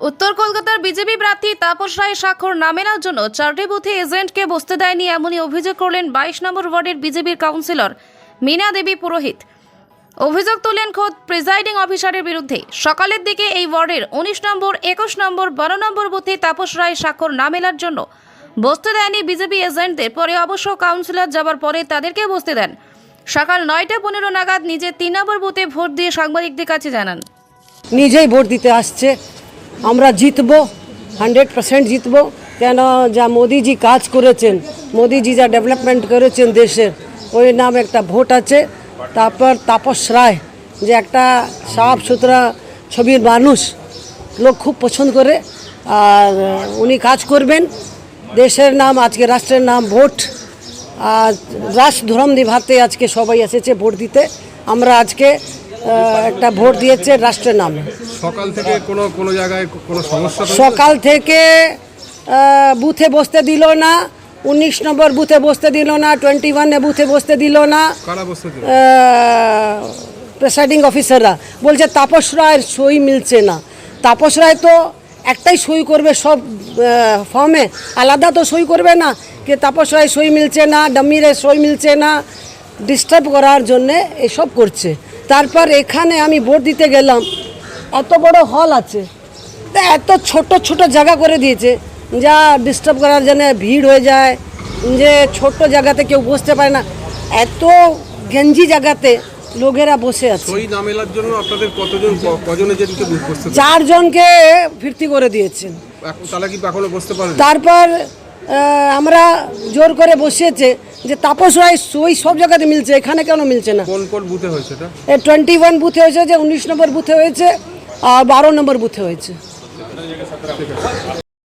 উত্তর কলকাতার বিজেপি প্রার্থী তাপস রায় স্বাক্ষর না মেলার জন্য চারটি বুথে এজেন্টকে বসতে দেয়নি এমনই অভিযোগ করলেন বাইশ নম্বর ওয়ার্ডের বিজেপির কাউন্সিলর মীনা দেবী পুরোহিত। অভিযোগ তুলেন খোদ প্রিজাইডিং অফিসারের বিরুদ্ধে। সকালের দিকে এই ওয়ার্ডের উনিশ নম্বর, একুশ নম্বর, বারো নম্বর বুথে তাপস রায় স্বাক্ষর না মেলার জন্য বসতে দেয়নি বিজেপি এজেন্টদের। পরে অবশ্য কাউন্সিলর যাবার পরে তাদেরকে বসতে দেন। সকাল নয়টা পনেরো নাগাদ নিজে তিন নম্বর বুথে ভোট দিয়ে সাংবাদিকদের কাছে জানান। নিজেই ভোট দিতে আসছে। আমরা জিতব হান্ড্রেড পার্সেন্ট জিতব। কেন? যা মোদিজি কাজ করেছেন, মোদিজি যা ডেভেলপমেন্ট করেছেন দেশের, ওই নাম একটা ভোট আছে। তারপর তাপস রায়, যে একটা সাফ সুতরা ছবির মানুষ, লোক খুব পছন্দ করে। আর উনি কাজ করবেন। দেশের নাম, আজকে রাষ্ট্রের নাম ভোট। আর রাষ্ট্র ধর্ম নিভাতে আজকে সবাই এসেছে ভোট দিতে। আমরা আজকে একটা ভোট দিয়েছে রাষ্ট্রের নামে। সকাল থেকে কোনো কোনো জায়গায় কোনো সমস্যা সকাল থেকে বুথে বসতে দিল না উনিশ নম্বর বুথে বসতে দিল না টোয়েন্টি ওয়ানে বুথে বসতে দিল না? প্রেসাইডিং অফিসাররা বলছে তাপস রায়ের সই মিলছে না। তাপস রায় তো একটাই সই করবে সব ফর্মে আলাদা তো সই করবে না কে তাপস রায় সই মিলছে না ডাম্মিরে সই মিলছে না। ডিস্টার্ব করার জন্যে এসব করছে। তারপর এখানে আমি ভোট দিতে গেলাম। এত বড় হল আছে। তা এত ছোট ছোট জায়গা করে দিয়েছে যা ডিস্টার্ব করার জন্য ভিড় হয়ে যায় যে ছোট জায়গাতে কেউ বসতে পারে না। এত গেঞ্জি জায়গাতে লোকেরা বসে আছে। জন্য আপনাদের কতজন বসতে চারজনকে ফিরতি করে দিয়েছেন। তারা কি এখনও বসতে পারেন? তারপর আমরা জোর করে বসিয়েছে যে তাপস রায় সই সব জায়গাতে মিলছে এখানে কেন মিলছে না? কোন কোন বুথে হয়েছে টোয়েন্টি ওয়ান বুথে হয়েছে যে উনিশ নম্বর বুথে হয়েছে আর বারো নম্বর বুথে হয়েছে।